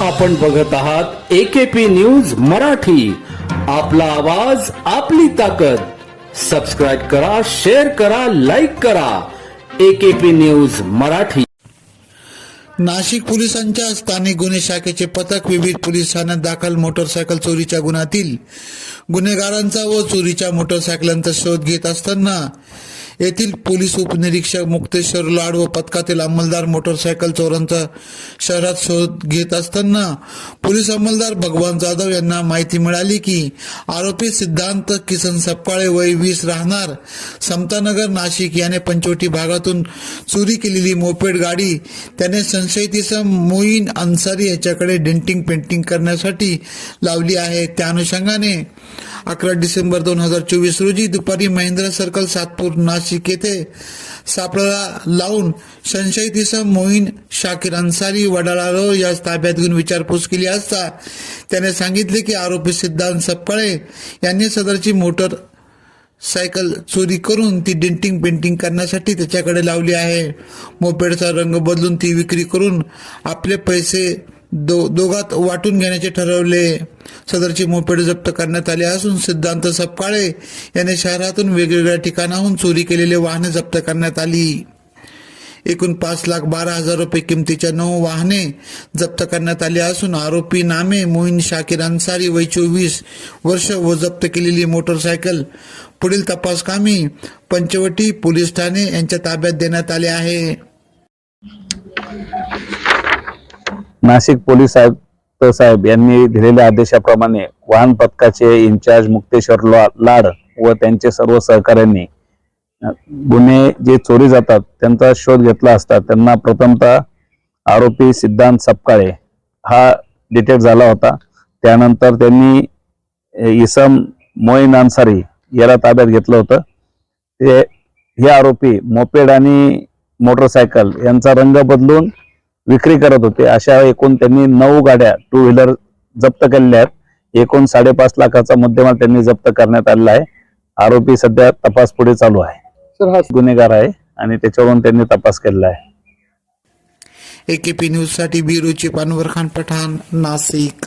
आपण बघत आहात एकेपी न्यूज मराठी. आपला आवाज आपली ताकद. सबस्क्राईब करा शेअर करा लाईक करा. AKP news Marathi. नाशिक पोलिसांच्या स्थानिक गुन्हे शाखेचे पथक विविध पोलीस ठाण्यात दाखल मोटरसायकल चोरीच्या गुन्ह्यातील गुन्हेगारांचा व चोरीच्या मोटरसायकलांचा शोध घेत असताना येथील पोलीस उपनिरीक्षक मुक्तेश्वर लाड व पथकातील अंमलदार मोटरसायकल चोरांचा शहरात शोध घेत असताना पोलीस अंमलदार भगवान जाधव यांना माहिती मिळाली की आरोपी सिद्धांत किसन सपकाळे वय वीस राहणार. समतानगर नाशिक याने पंचवटी भागातून चोरी केलेली मोपेड गाडी त्याने संशयित इसम मोईन अन्सारी याच्याकडे डेंटिंग पेंटिंग करण्यासाठी लावली आहे. त्या अनुषंगाने अकरा डिसेंबर दोन हजार चोवीस रोजी दुपारी महेंद्र सर्कल सातपूर नाशिक येथे सापळा लावून संशयित इसम मोहीन शाकीर अन्सारी वडाळा या ताब्यात घेऊन विचारपूस केली असता त्याने सांगितले की आरोपी सिद्धांत सपकाळे यांनी सदरची मोटर सायकल चोरी करून ती डेंटिंग पेंटिंग करण्यासाठी त्याच्याकडे लावली आहे. मोपेडचा रंग बदलून ती विक्री करून आपले पैसे दो दोघात वाटून घेण्याचे ठरवले. सदरची मोपेड जप्त करण्यात आली असून सिद्धांत सपकाळे याने शहरातून वेगवेगळ्या ठिकाणाहून चोरी केलेले वाहने जप्त करण्यात आली. एकूण पाच लाख बारा हजार रुपये किमतीच्या नऊ वाहने जप्त करण्यात आली असून आरोपी नामे मोईन शाकिर अन्सारी वय चोवीस वर्ष व जप्त केलेली मोटरसायकल पुढील तपास कामी पंचवटी पोलीस ठाणे यांच्या ताब्यात देण्यात आले आहे. नाशिक पोलीस आयुक्त साहेब यांनी दिलेल्या आदेशाप्रमाणे वाहन पथकाचे इन्चार्ज मुक्तेश्वर लाड व त्यांचे सर्व सहकाऱ्यांनी गुन्हे जे चोरी जातात त्यांचा शोध घेतला असता त्यांना प्रथमतः आरोपी सिद्धांत सपकाळे हा डिटेक्ट झाला होता. त्यानंतर त्यांनी इसम मोईन अन्सारी याला ताब्यात घेतलं होतं. ते हे आरोपी मोपेड आणि मोटरसायकल यांचा रंग बदलून विक्री करत होते. अशा एकूण त्यांनी नऊ गाड्या टू व्हीलर जप्त केलेल्या आहेत. एकूण साडेपाच लाखाचा मुद्देमाल त्यांनी जप्त करण्यात आलेला आहे. आरोपी सध्या तपास पुढे चालू आहे. गुन्हेगार आहे आणि त्याच्यावरून त्यांनी तपास केलेला आहे. एकेपी न्यूजसाठी ब्युरो चिप अनवर खान पठाण नाशिक.